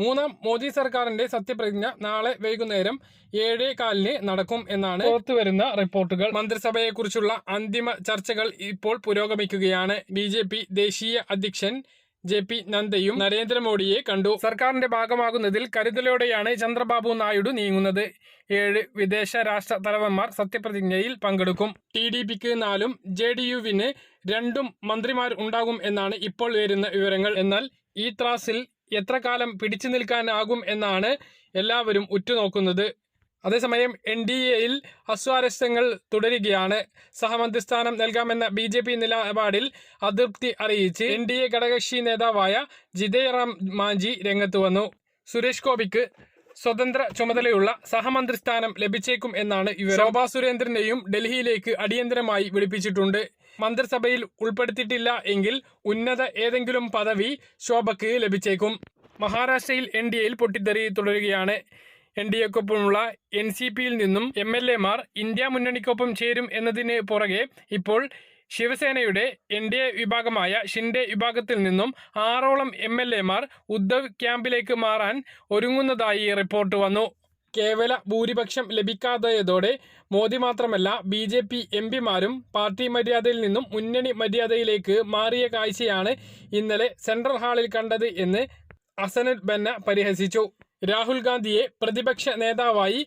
മൂന്നാം മോദി സർക്കാരിന്റെ സത്യപ്രതിജ്ഞ നാളെ വൈകുന്നേരം ഏഴേ കാലിന് നടക്കും എന്നാണ് പുറത്തുവരുന്ന റിപ്പോർട്ടുകൾ. മന്ത്രിസഭയെക്കുറിച്ചുള്ള അന്തിമ ചർച്ചകൾ ഇപ്പോൾ പുരോഗമിക്കുകയാണ്. ബി ജെ പി ദേശീയ അധ്യക്ഷൻ ജെ പി നദ്ദയും നരേന്ദ്രമോദിയെ കണ്ടു. സർക്കാരിന്റെ ഭാഗമാകുന്നതിൽ കരുതലോടെയാണ് ചന്ദ്രബാബു നായിഡു നീങ്ങുന്നത്. ഏഴ് വിദേശ രാഷ്ട്ര തലവന്മാർ സത്യപ്രതിജ്ഞയിൽ പങ്കെടുക്കും. ടി ഡി പിക്ക് നാലും ജെ ഡി യുവിന് രണ്ടും മന്ത്രിമാർ ഉണ്ടാകും എന്നാണ് ഇപ്പോൾ വരുന്ന വിവരങ്ങൾ. എന്നാൽ ഈ ത്രാസിൽ എത്ര കാലം പിടിച്ചു നിൽക്കാനാകും എന്നാണ് എല്ലാവരും ഉറ്റുനോക്കുന്നത്. അതേസമയം എൻ ഡി എയിൽ അസ്വാരസ്യങ്ങൾ തുടരുകയാണ്. സഹമന്ത്രിസ്ഥാനം നൽകാമെന്ന ബി ജെ പി നിലപാടിൽ അതൃപ്തി അറിയിച്ച് എൻ ഡി എ ഘടകകക്ഷി നേതാവായ ജിതേറാം മാഞ്ചി രംഗത്ത് വന്നു. സുരേഷ് ഗോപിക്ക് സ്വതന്ത്ര ചുമതലയുള്ള സഹമന്ത്രിസ്ഥാനം ലഭിച്ചേക്കും എന്നാണ് ഇവർ ശോഭാ സുരേന്ദ്രനെയും ഡൽഹിയിലേക്ക് അടിയന്തരമായി വിളിപ്പിച്ചിട്ടുണ്ട്. മന്ത്രിസഭയിൽ ഉൾപ്പെടുത്തിയിട്ടില്ല എങ്കിൽ ഉന്നത ഏതെങ്കിലും പദവി ശോഭയ്ക്ക് ലഭിച്ചേക്കും. മഹാരാഷ്ട്രയിൽ എൻ ഡി എയിൽ പൊട്ടിത്തെറി തുടരുകയാണ്. എൻ ഡി എക്കൊപ്പമുള്ള എൻ സി പിയിൽ നിന്നും എം എൽ എമാർ ഇന്ത്യ മുന്നണിക്കൊപ്പം ചേരും എന്നതിന് പുറകെ ഇപ്പോൾ ശിവസേനയുടെ എൻ ഡി എ വിഭാഗമായ ഷിൻഡെ വിഭാഗത്തിൽ നിന്നും ആറോളം എം എൽ എമാർ ഉദ്ധവ് ക്യാമ്പിലേക്ക് മാറാൻ ഒരുങ്ങുന്നതായി റിപ്പോർട്ട് വന്നു. കേവല ഭൂരിപക്ഷം ലഭിക്കാതായതോടെ മോദി മാത്രമല്ല ബി ജെ പി എം പിമാരും പാർട്ടി മര്യാദയിൽ നിന്നും മുന്നണി മര്യാദയിലേക്ക് മാറിയ കാഴ്ചയാണ് ഇന്നലെ സെൻട്രൽ ഹാളിൽ കണ്ടത് എന്ന് അസനുൽ ബന്ന പരിഹസിച്ചു. രാഹുൽ ഗാന്ധിയെ പ്രതിപക്ഷ നേതാവായി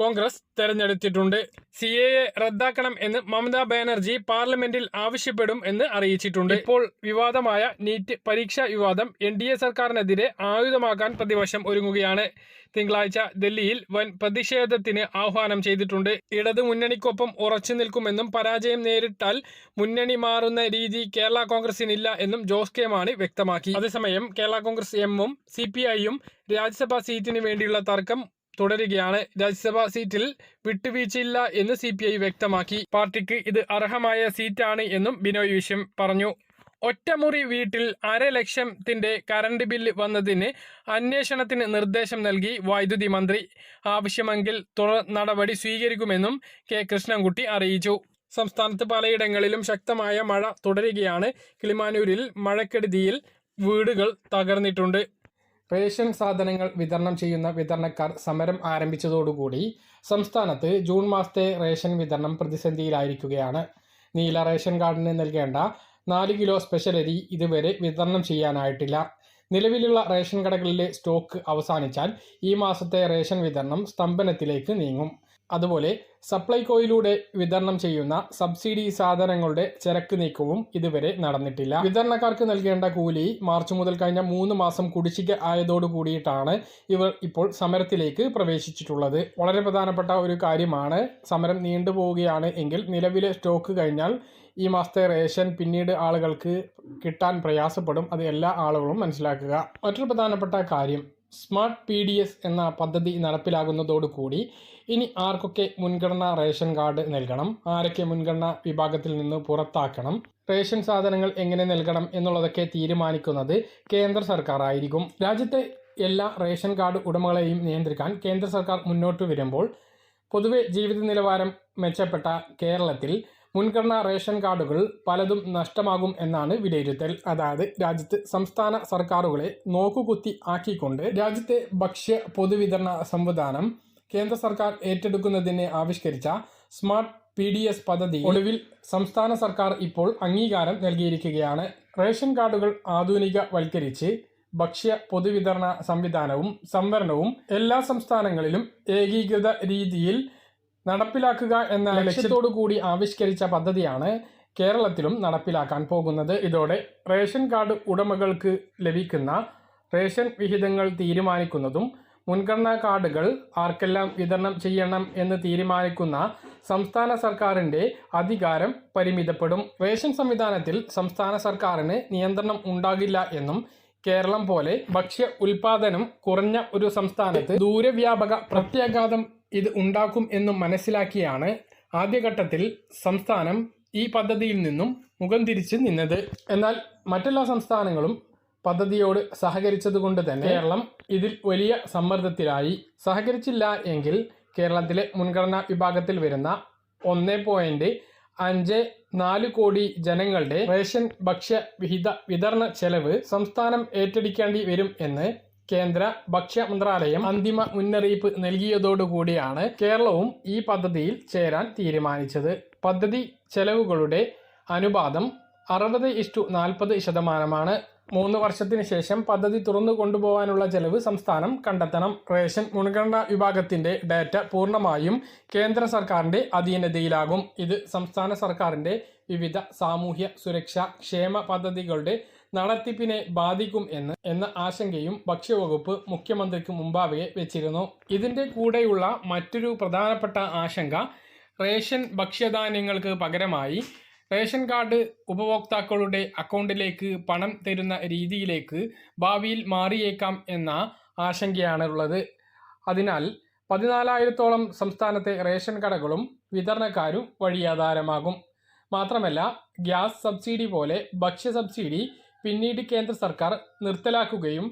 കോൺഗ്രസ് തെരഞ്ഞെടുത്തിട്ടുണ്ട്. സി എ റദ്ദാക്കണം എന്ന് മമതാ ബാനർജി പാർലമെന്റിൽ ആവശ്യപ്പെടും എന്ന് അറിയിച്ചിട്ടുണ്ട്. ഇപ്പോൾ വിവാദമായ നീറ്റ് പരീക്ഷാ വിവാദം എൻ ഡി എ സർക്കാരിനെതിരെ ആയുധമാക്കാൻ പ്രതിപക്ഷം ഒരുങ്ങുകയാണ്. തിങ്കളാഴ്ച ഡൽഹിയിൽ വൻ പ്രതിഷേധത്തിന് ആഹ്വാനം ചെയ്തിട്ടുണ്ട്. ഇടതു മുന്നണിക്കൊപ്പം ഉറച്ചു നിൽക്കുമെന്നും പരാജയം നേരിട്ടാൽ മുന്നണി മാറുന്ന രീതി കേരള കോൺഗ്രസിനില്ല എന്നും ജോസ് കെ മാണി വ്യക്തമാക്കി. അതേസമയം കേരള കോൺഗ്രസ് എമ്മും സി പി ഐയും രാജ്യസഭാ സീറ്റിന് വേണ്ടിയുള്ള തർക്കം തുടരുകയാണ്. രാജ്യസഭാ സീറ്റിൽ വിട്ടുവീഴ്ചയില്ല എന്ന് സി പി ഐ വ്യക്തമാക്കി. പാർട്ടിക്ക് ഇത് അർഹമായ സീറ്റാണ് എന്നും ബിനോയ് വിശ്വം പറഞ്ഞു. ഒറ്റമുറി വീട്ടിൽ അര ലക്ഷത്തിന്റെ കറണ്ട് ബില്ല് വന്നതിന് അന്വേഷണത്തിന് നിർദ്ദേശം നൽകി വൈദ്യുതി മന്ത്രി. ആവശ്യമെങ്കിൽ തുടർ നടപടി സ്വീകരിക്കുമെന്നും കെ. കൃഷ്ണൻകുട്ടി അറിയിച്ചു. സംസ്ഥാനത്ത് പലയിടങ്ങളിലും ശക്തമായ മഴ തുടരുകയാണ്. കിളിമാനൂരിൽ മഴക്കെടുതിയിൽ വീടുകൾ തകർന്നിട്ടുണ്ട്. റേഷൻ സാധനങ്ങൾ വിതരണം ചെയ്യുന്ന വിതരണക്കാർ സമരം ആരംഭിച്ചതോടുകൂടി സംസ്ഥാനത്ത് ജൂൺ മാസത്തെ റേഷൻ വിതരണം പ്രതിസന്ധിയിലായിരിക്കുകയാണ്. നീല റേഷൻ കാർഡിന് നൽകേണ്ട നാല് കിലോ സ്പെഷ്യൽ അരി ഇതുവരെ വിതരണം ചെയ്യാനായിട്ടില്ല. നിലവിലുള്ള റേഷൻ കടകളിലെ സ്റ്റോക്ക് അവസാനിച്ചാൽ ഈ മാസത്തെ റേഷൻ വിതരണം സ്തംഭനത്തിലേക്ക് നീങ്ങും. അതുപോലെ സപ്ലൈകോയിലൂടെ വിതരണം ചെയ്യുന്ന സബ്സിഡി സാധനങ്ങളുടെ ചരക്ക് നീക്കവും ഇതുവരെ നടന്നിട്ടില്ല. വിതരണക്കാർക്ക് നൽകേണ്ട കൂലി മാർച്ച് മുതൽ കഴിഞ്ഞ മൂന്ന് മാസം കുടിശ്ശിക ആയതോടു കൂടിയിട്ടാണ് ഇവർ ഇപ്പോൾ സമരത്തിലേക്ക് പ്രവേശിച്ചിട്ടുള്ളത്. വളരെ പ്രധാനപ്പെട്ട ഒരു കാര്യമാണ് സമരം നീണ്ടുപോവുകയാണ് എങ്കിൽ നിലവിലെ സ്റ്റോക്ക് കഴിഞ്ഞാൽ ഈ മാസത്തെ റേഷൻ പിന്നീട് ആളുകൾക്ക് കിട്ടാൻ പ്രയാസപ്പെടും. അത് എല്ലാ ആളുകളും മനസ്സിലാക്കുക. മറ്റൊരു പ്രധാനപ്പെട്ട കാര്യം സ്മാർട്ട് പി എന്ന പദ്ധതി നടപ്പിലാകുന്നതോടുകൂടി ഇനി ആർക്കൊക്കെ മുൻഗണനാ റേഷൻ കാർഡ് നൽകണം? ആരൊക്കെ മുൻഗണനാ വിഭാഗത്തിൽ നിന്ന് പുറത്താക്കണം? റേഷൻ സാധനങ്ങൾ എങ്ങനെ നൽകണം എന്നുള്ളതൊക്കെ തീരുമാനിക്കുന്നത് കേന്ദ്ര സർക്കാർ ആയിരിക്കും രാജ്യത്തെ എല്ലാ റേഷൻ കാർഡ് ഉടമകളെയും നിയന്ത്രിക്കാൻ കേന്ദ്ര സർക്കാർ മുന്നോട്ട് വരുമ്പോൾ പൊതുവെ ജീവിത നിലവാരം മെച്ചപ്പെട്ട കേരളത്തിൽ മുൻഗണനാ റേഷൻ കാർഡുകൾ പലതും നഷ്ടമാകും എന്നാണ് വിലയിരുത്തൽ. അതായത് രാജ്യത്ത് സംസ്ഥാന സർക്കാരുകളെ നോക്കുകുത്തി ആക്കിക്കൊണ്ട് രാജ്യത്തെ ഭക്ഷ്യ പൊതുവിതരണ സംവിധാനം കേന്ദ്ര സർക്കാർ ഏറ്റെടുക്കുന്നതിന് ആവിഷ്കരിച്ച സ്മാർട്ട് പി ഡി എസ് പദ്ധതി ഒടുവിൽ സംസ്ഥാന സർക്കാർ ഇപ്പോൾ അംഗീകാരം നൽകിയിരിക്കുകയാണ്. റേഷൻ കാർഡുകൾ ആധുനികവൽക്കരിച്ച് ഭക്ഷ്യ പൊതുവിതരണ സംവിധാനവും സംവരണവും എല്ലാ സംസ്ഥാനങ്ങളിലും ഏകീകൃത രീതിയിൽ നടപ്പിലാക്കുക എന്ന ലക്ഷ്യത്തോടു കൂടി ആവിഷ്കരിച്ച പദ്ധതിയാണ് കേരളത്തിലും നടപ്പിലാക്കാൻ പോകുന്നത്. ഇതോടെ റേഷൻ കാർഡ് ഉടമകൾക്ക് ലഭിക്കുന്ന റേഷൻ വിഹിതങ്ങൾ തീരുമാനിക്കുന്നതും മുൻഗണനാ കാർഡുകൾ ആർക്കെല്ലാം വിതരണം ചെയ്യണം എന്ന് തീരുമാനിക്കുന്ന സംസ്ഥാന സർക്കാരിന്റെ അധികാരം പരിമിതപ്പെടും. റേഷൻ സംവിധാനത്തിൽ സംസ്ഥാന സർക്കാരിന് നിയന്ത്രണം ഉണ്ടാകില്ല എന്നും കേരളം പോലെ ഭക്ഷ്യ ഉൽപാദനം കുറഞ്ഞ ഒരു സംസ്ഥാനത്ത് ദൂരവ്യാപക പ്രത്യാഘാതം ഇത് ഉണ്ടാക്കും എന്നും മനസ്സിലാക്കിയാണ് ആദ്യഘട്ടത്തിൽ സംസ്ഥാനം ഈ പദ്ധതിയിൽ നിന്നും മുഖം തിരിച്ച് നിന്നത്. എന്നാൽ മറ്റെല്ലാ സംസ്ഥാനങ്ങളും പദ്ധതിയോട് സഹകരിച്ചതുകൊണ്ട് തന്നെ കേരളം ഇതിൽ വലിയ സമ്മർദ്ദത്തിലായി. സഹകരിച്ചില്ല എങ്കിൽ കേരളത്തിലെ മുൻഗണനാ വിഭാഗത്തിൽ വരുന്ന ഒന്ന് പോയിന്റ് അഞ്ച് നാല് കോടി ജനങ്ങളുടെ റേഷൻ ഭക്ഷ്യ വിഹിത വിതരണ ചെലവ് സംസ്ഥാനം ഏറ്റെടുക്കേണ്ടി വരും എന്ന് കേന്ദ്ര ഭക്ഷ്യ മന്ത്രാലയം അന്തിമ മുന്നറിയിപ്പ് നൽകിയതോടുകൂടിയാണ് കേരളവും ഈ പദ്ധതിയിൽ ചേരാൻ തീരുമാനിച്ചത്. പദ്ധതി ചെലവുകളുടെ അനുപാതം അറുപത് ഇഷ്ടു നാൽപ്പത് ശതമാനമാണ്. മൂന്ന് വർഷത്തിന് ശേഷം പദ്ധതി തുറന്നു കൊണ്ടുപോകാനുള്ള ചെലവ് സംസ്ഥാനം കണ്ടെത്തണം. റേഷൻ മുൻഗണനാ വിഭാഗത്തിന്റെ ഡാറ്റ പൂർണമായും കേന്ദ്ര സർക്കാരിന്റെ അധീനതയിലാകും. ഇത് സംസ്ഥാന സർക്കാരിന്റെ വിവിധ സാമൂഹ്യ സുരക്ഷാ ക്ഷേമ പദ്ധതികളുടെ നടത്തിപ്പിനെ ബാധിക്കും എന്ന് എന്ന ആശങ്കയും ഭക്ഷ്യവകുപ്പ് മുഖ്യമന്ത്രിക്ക് മുമ്പാകെ വെച്ചിരുന്നു. ഇതിന്റെ കൂടെയുള്ള മറ്റൊരു പ്രധാനപ്പെട്ട ആശങ്ക റേഷൻ ഭക്ഷ്യധാന്യങ്ങൾക്ക് പകരമായി റേഷൻ കാർഡ് ഉപഭോക്താക്കളുടെ അക്കൗണ്ടിലേക്ക് പണം തരുന്ന രീതിയിലേക്ക് ഭാവിയിൽ മാറിയേക്കാം എന്ന ആശങ്കയാണുള്ളത്. അതിനാൽ പതിനാലായിരത്തോളം സംസ്ഥാനത്തെ റേഷൻ കടകളും വിതരണക്കാരും വഴിയാധാരമാകും മാത്രമല്ല ഗ്യാസ് സബ്സിഡി പോലെ ഭക്ഷ്യ സബ്സിഡി പിന്നീട് കേന്ദ്ര സർക്കാർ നിർത്തലാക്കുകയും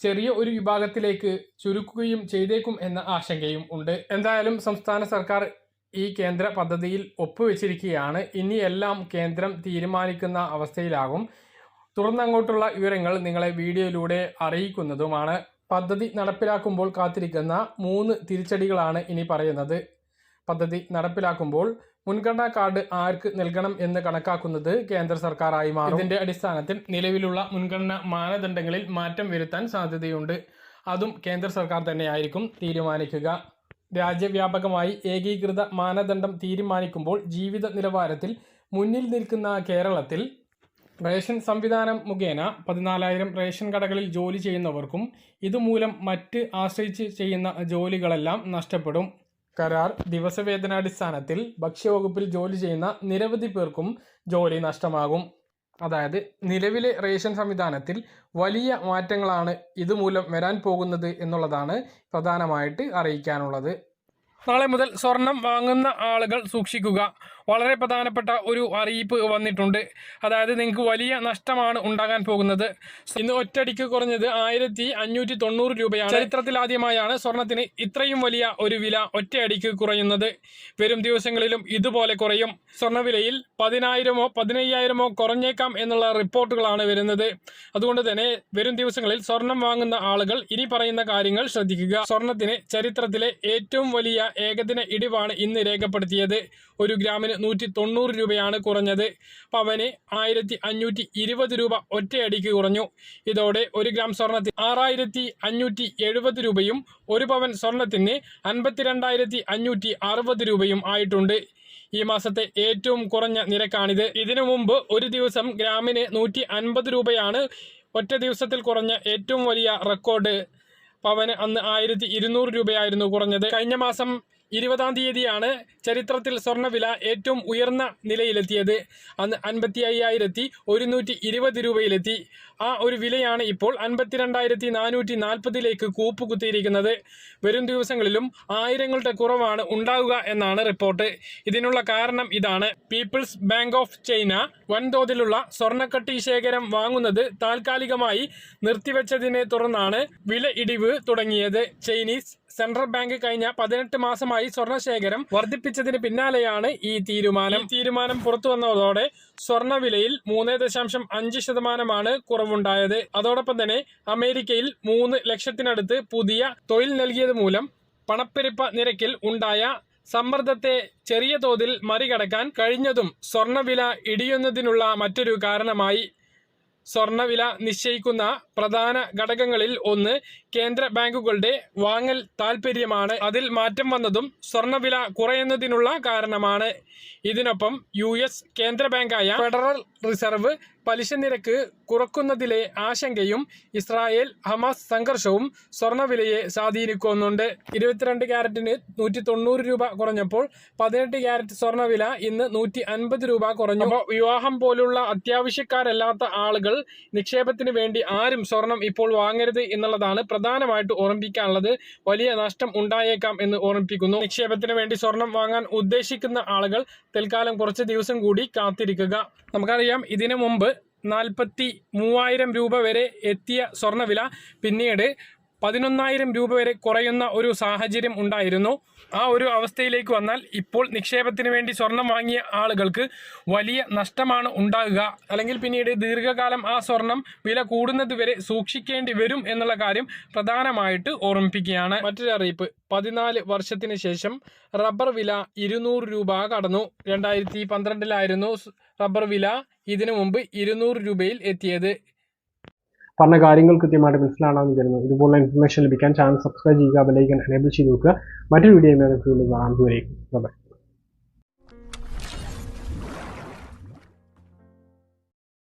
ചെറിയ ഒരു വിഭാഗത്തിലേക്ക് ചുരുക്കുകയും ചെയ്തേക്കും എന്ന ആശങ്കയും ഉണ്ട്. എന്തായാലും സംസ്ഥാന സർക്കാർ ഈ കേന്ദ്ര പദ്ധതിയിൽ ഒപ്പുവെച്ചിരിക്കുകയാണ്. ഇനി എല്ലാം കേന്ദ്രം തീരുമാനിക്കുന്ന അവസ്ഥയിലാകും. തുടർന്നങ്ങോട്ടുള്ള വിവരങ്ങൾ നിങ്ങളെ വീഡിയോയിലൂടെ അറിയിക്കുന്നതുമാണ്. പദ്ധതി നടപ്പിലാക്കുമ്പോൾ കാത്തിരിക്കുന്ന മൂന്ന് തിരിച്ചടികളാണ് ഇനി പറയുന്നത്. പദ്ധതി നടപ്പിലാക്കുമ്പോൾ മുൻഗണനാ കാർഡ് ആർക്ക് നൽകണം എന്ന് കണക്കാക്കുന്നത് കേന്ദ്ര സർക്കാരായി മാറും. ഇതിന്റെ അടിസ്ഥാനത്തിൽ നിലവിലുള്ള മുൻഗണന മാനദണ്ഡങ്ങളിൽ മാറ്റം വരുത്താൻ സാധ്യതയുണ്ട്. അതും കേന്ദ്ര സർക്കാർ തന്നെയായിരിക്കും തീരുമാനിക്കുക. രാജ്യവ്യാപകമായി ഏകീകൃത മാനദണ്ഡം തീരുമാനിക്കുമ്പോൾ ജീവിത നിലവാരത്തിൽ മുന്നിൽ നിൽക്കുന്ന കേരളത്തിൽ റേഷൻ സംവിധാനം മുഖേന പതിനാലായിരം റേഷൻ കടകളിൽ ജോലി ചെയ്യുന്നവർക്കും ഇതുമൂലം മറ്റ് ആശ്രയിച്ച് ചെയ്യുന്ന ജോലികളെല്ലാം നഷ്ടപ്പെടും. കരാർ ദിവസവേതനാടിസ്ഥാനത്തിൽ ഭക്ഷ്യവകുപ്പിൽ ജോലി ചെയ്യുന്ന നിരവധി പേർക്കും ജോലി നഷ്ടമാകും. അതായത് നിലവിലെ റേഷൻ സംവിധാനത്തിൽ വലിയ മാറ്റങ്ങളാണ് ഇതുമൂലം വരാൻ പോകുന്നത് എന്നുള്ളതാണ് പ്രധാനമായിട്ട് അറിയിക്കാനുള്ളത്. നാളെ മുതൽ സ്വർണം വാങ്ങുന്ന ആളുകൾ സൂക്ഷിക്കുക. വളരെ പ്രധാനപ്പെട്ട ഒരു അറിയിപ്പ് വന്നിട്ടുണ്ട്. അതായത് നിങ്ങൾക്ക് വലിയ നഷ്ടമാണ് ഉണ്ടാകാൻ പോകുന്നത്. ഇന്ന് ഒറ്റടിക്ക് കുറഞ്ഞത് ആയിരത്തി അഞ്ഞൂറ്റി തൊണ്ണൂറ് രൂപയാണ് ചരിത്രത്തിലാദ്യമായാണ് സ്വർണത്തിന് ഇത്രയും വലിയ ഒരു വില ഒറ്റയടിക്ക് കുറയുന്നത്. വരും ദിവസങ്ങളിലും ഇതുപോലെ കുറയും. സ്വർണവിലയിൽ പതിനായിരമോ പതിനയ്യായിരമോ കുറഞ്ഞേക്കാം എന്നുള്ള റിപ്പോർട്ടുകളാണ് വരുന്നത്. അതുകൊണ്ട് തന്നെ വരും ദിവസങ്ങളിൽ സ്വർണം വാങ്ങുന്ന ആളുകൾ ഇനി പറയുന്ന കാര്യങ്ങൾ ശ്രദ്ധിക്കുക. സ്വർണത്തിന് ചരിത്രത്തിലെ ഏറ്റവും വലിയ ഏകദിന ഇടിവാണ് ഇന്ന് രേഖപ്പെടുത്തിയത്. ഒരു ഗ്രാമിന് നൂറ്റി തൊണ്ണൂറ് രൂപയാണ് കുറഞ്ഞത്. പവന് ആയിരത്തി അഞ്ഞൂറ്റി ഇരുപത് രൂപ ഒറ്റയടിക്ക് കുറഞ്ഞു. ഇതോടെ ഒരു ഗ്രാം സ്വർണത്തിന് ആറായിരത്തി അഞ്ഞൂറ്റി എഴുപത് രൂപയും ഒരു പവൻ സ്വർണത്തിന് അൻപത്തിരണ്ടായിരത്തി അഞ്ഞൂറ്റി അറുപത് രൂപയും ആയിട്ടുണ്ട്. ഈ മാസത്തെ ഏറ്റവും കുറഞ്ഞ നിരക്കാണിത്. ഇതിനു മുമ്പ് ഒരു ദിവസം ഗ്രാമിന് നൂറ്റി അൻപത് രൂപയാണ് ഒറ്റ ദിവസത്തിൽ കുറഞ്ഞ ഏറ്റവും വലിയ റെക്കോർഡ്. പവന് അന്ന് ആയിരത്തി ഇരുന്നൂറ് രൂപയായിരുന്നു കുറഞ്ഞത്. കഴിഞ്ഞ മാസം ഇരുപതാം തീയതിയാണ് ചരിത്രത്തിൽ സ്വർണവില ഏറ്റവും ഉയർന്ന നിലയിലെത്തിയത്. അന്ന് അൻപത്തി അയ്യായിരത്തി ഒരുന്നൂറ്റി ഇരുപത് രൂപയിലെത്തി. ആ ഒരു വിലയാണ് ഇപ്പോൾ അൻപത്തിരണ്ടായിരത്തി നാനൂറ്റി നാൽപ്പതിലേക്ക് കൂപ്പുകുത്തിയിരിക്കുന്നത്. വരും ദിവസങ്ങളിലും ആയിരങ്ങളുടെ കുറവാണ് ഉണ്ടാവുക എന്നാണ് റിപ്പോർട്ട്. ഇതിനുള്ള കാരണം ഇതാണ്. പീപ്പിൾസ് ബാങ്ക് ഓഫ് ചൈന വൻതോതിലുള്ള സ്വർണക്കട്ടി ശേഖരം വാങ്ങുന്നത് താൽക്കാലികമായി നിർത്തിവെച്ചതിനെ തുടർന്നാണ് വില ഇടിവ് തുടങ്ങിയത്. ചൈനീസ് സെൻട്രൽ ബാങ്ക് കഴിഞ്ഞ പതിനെട്ട് മാസമായി സ്വർണശേഖരം വർദ്ധിപ്പിച്ചതിന് പിന്നാലെയാണ് ഈ തീരുമാനം. തീരുമാനം പുറത്തു വന്നതോടെ സ്വർണവിലയിൽ മൂന്ന് ദശാംശം അഞ്ച് ശതമാനമാണ് കുറവുണ്ടായത്. അതോടൊപ്പം തന്നെ അമേരിക്കയിൽ മൂന്ന് ലക്ഷത്തിനടുത്ത് പുതിയ തൊഴിൽ നൽകിയത് മൂലം പണപ്പെരുപ്പ നിരക്കിൽ ഉണ്ടായ സമ്മർദ്ദത്തെ ചെറിയ തോതിൽ മറികടക്കാൻ കഴിഞ്ഞതും സ്വർണവില ഇടിയുന്നതിനുള്ള മറ്റൊരു കാരണമായി. സ്വർണവില നിശ്ചയിക്കുന്ന പ്രധാന ഘടകങ്ങളിൽ ഒന്ന് കേന്ദ്ര ബാങ്കുകളുടെ വാങ്ങൽ താൽപ്പര്യമാണ് അതിൽ മാറ്റം വന്നതും സ്വർണവില കുറയുന്നതിനുള്ള കാരണമാണ്. ഇതിനൊപ്പം യു കേന്ദ്ര ബാങ്കായ ഫെഡറൽ റിസർവ് പലിശ നിരക്ക് കുറക്കുന്നതിലെ ആശങ്കയും ഇസ്രായേൽ ഹമാസ് സംഘർഷവും സ്വർണവിലയെ സ്വാധീനിക്കുന്നുണ്ട്. ഇരുപത്തിരണ്ട് ക്യാരറ്റിന് നൂറ്റി തൊണ്ണൂറ് രൂപ കുറഞ്ഞപ്പോൾ പതിനെട്ട് ക്യാരറ്റ് സ്വർണവില ഇന്ന് നൂറ്റി അൻപത് രൂപ കുറഞ്ഞു. വിവാഹം പോലുള്ള അത്യാവശ്യക്കാരല്ലാത്ത ആളുകൾ നിക്ഷേപത്തിന് വേണ്ടി ആരും സ്വർണം ഇപ്പോൾ വാങ്ങരുത് എന്നുള്ളതാണ് പ്രധാനമായിട്ട് ഓർമ്മിപ്പിക്കാനുള്ളത്. വലിയ നഷ്ടം ഉണ്ടായേക്കാം എന്ന് ഓർമ്മിപ്പിക്കുന്നു. നിക്ഷേപത്തിന് വേണ്ടി സ്വർണം വാങ്ങാൻ ഉദ്ദേശിക്കുന്ന ആളുകൾ തൽക്കാലം കുറച്ച് ദിവസം കൂടി കാത്തിരിക്കുക. നമുക്കറിയാം ഇതിനു മുമ്പ് നാൽപ്പത്തി മൂവായിരം രൂപ വരെ എത്തിയ സ്വർണവില പിന്നീട് പതിനൊന്നായിരം രൂപ വരെ കുറയുന്ന ഒരു സാഹചര്യം ഉണ്ടായിരുന്നു. ആ ഒരു അവസ്ഥയിലേക്ക് വന്നാൽ ഇപ്പോൾ നിക്ഷേപത്തിന് വേണ്ടി സ്വർണം വാങ്ങിയ ആളുകൾക്ക് വലിയ നഷ്ടമാണ് ഉണ്ടാകുക. അല്ലെങ്കിൽ പിന്നീട് ദീർഘകാലം ആ സ്വർണം വില കൂടുന്നത് വരെ സൂക്ഷിക്കേണ്ടി വരും എന്നുള്ള കാര്യം പ്രധാനമായിട്ട് ഓർമ്മിപ്പിക്കുകയാണ്. മറ്റൊരു അറിയിപ്പ്. പതിനാല് വർഷത്തിന് ശേഷം റബ്ബർ വില ഇരുന്നൂറ് രൂപ കടന്നു. രണ്ടായിരത്തി പന്ത്രണ്ടിലായിരുന്നു റബ്ബർ വില ഇതിനു മുമ്പ് ഇരുന്നൂറ് രൂപയിൽ എത്തിയത്. പറഞ്ഞ കാര്യങ്ങൾ കൃത്യമായിട്ട് മനസ്സിലാണെന്ന് കരുതുന്നു ഇതുപോലുള്ള ഇൻഫർമേഷൻ ലഭിക്കാൻ ചാനൽ സബ്സ്ക്രൈബ് ചെയ്യുക ബെലൈക്കൻ എനേബിൾ ചെയ്ത് നോക്കുക മറ്റൊരു വീഡിയോ കാണാം. ദൂരേക്കും ബൈ